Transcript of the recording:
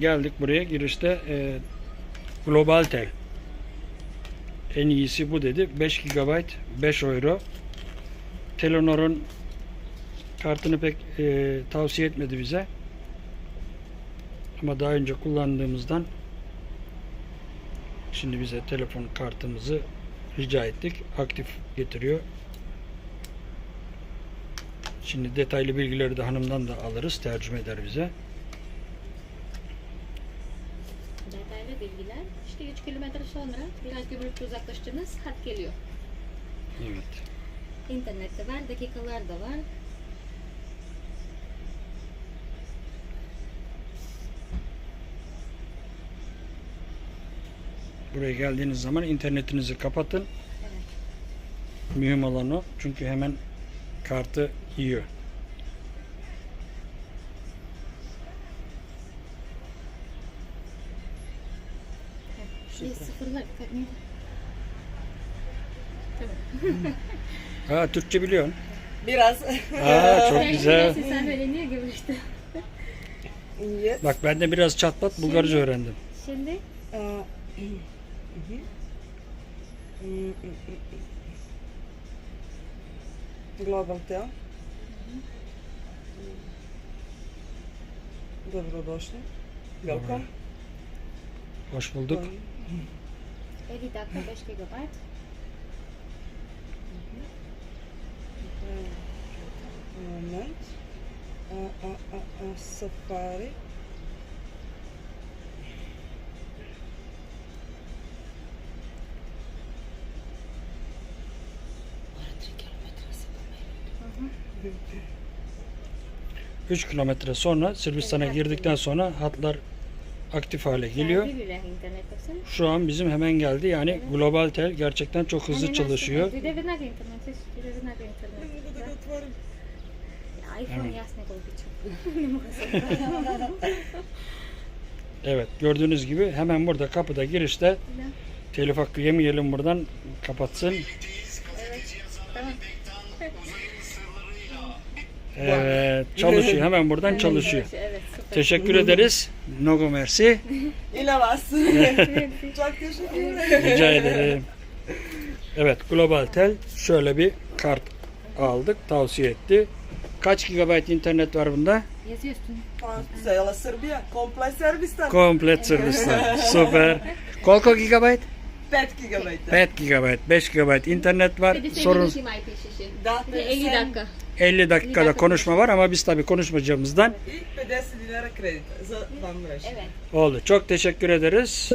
geldik buraya girişte e, Global Tel. En iyisi bu dedi. 5 GB 5 euro. Telenor'un kartını pek e, tavsiye etmedi bize. Ama daha önce kullandığımızdan şimdi bize telefon kartımızı rica ettik. Aktif getiriyor. Şimdi detaylı bilgileri de hanımdan da alırız. Tercüme eder bize. Detaylı bilgiler. İşte 3 kilometre sonra biraz gümrükte uzaklaştığınız hat geliyor. Evet. İnternette var, dakikalar da var. Buraya geldiğiniz zaman internetinizi kapatın. Evet. Mühim olan o. Çünkü hemen kartı yiyor. Şey sıfırlar. Tamam. Ha Türkçe biliyorsun. Biraz. Aa çok güzel. Sen öğreniyor gibi işte. yes. Bak ben de biraz çatpat Bulgarca Şimdi- öğrendim. Şimdi. Global Tel. Dobrodošli. Welcome. Hoş bulduk. 50 dakika 5 GB. Moment. Safari. Hı hı. 3 kilometre sonra Sırbistan'a girdikten sonra hatlar aktif hale geliyor. Şu an bizim hemen geldi. Yani Evet. Global Tel gerçekten çok hızlı Hani çalışıyor. Evet. gördüğünüz gibi hemen burada kapıda girişte telif hakkı yemeyelim buradan kapatsın. Evet. Çalışıyor hemen buradan çalışıyor. Teşekkür ederiz. Nogo merci. I na vas. Çok teşekkür ederim. Rica ederim. Evet Global Tel şöyle bir kart aldık. Tavsiye etti. Kaç GB internet var bunda? Yazıyor üstüne. Srbija, komplet Srbistan. Komplet Sırbistan. Süper. Koliko GB? 5 GB. 5 GB. 5 GB internet var. 50 Sorun Sorun... ima i pišeš. Da, Ve 50 dakika. 50 dakikada konuşma var ama biz tabii konuşmacağımızdan I 50 dinara kredita za van mrežu. Evet. oldu. Çok teşekkür ederiz.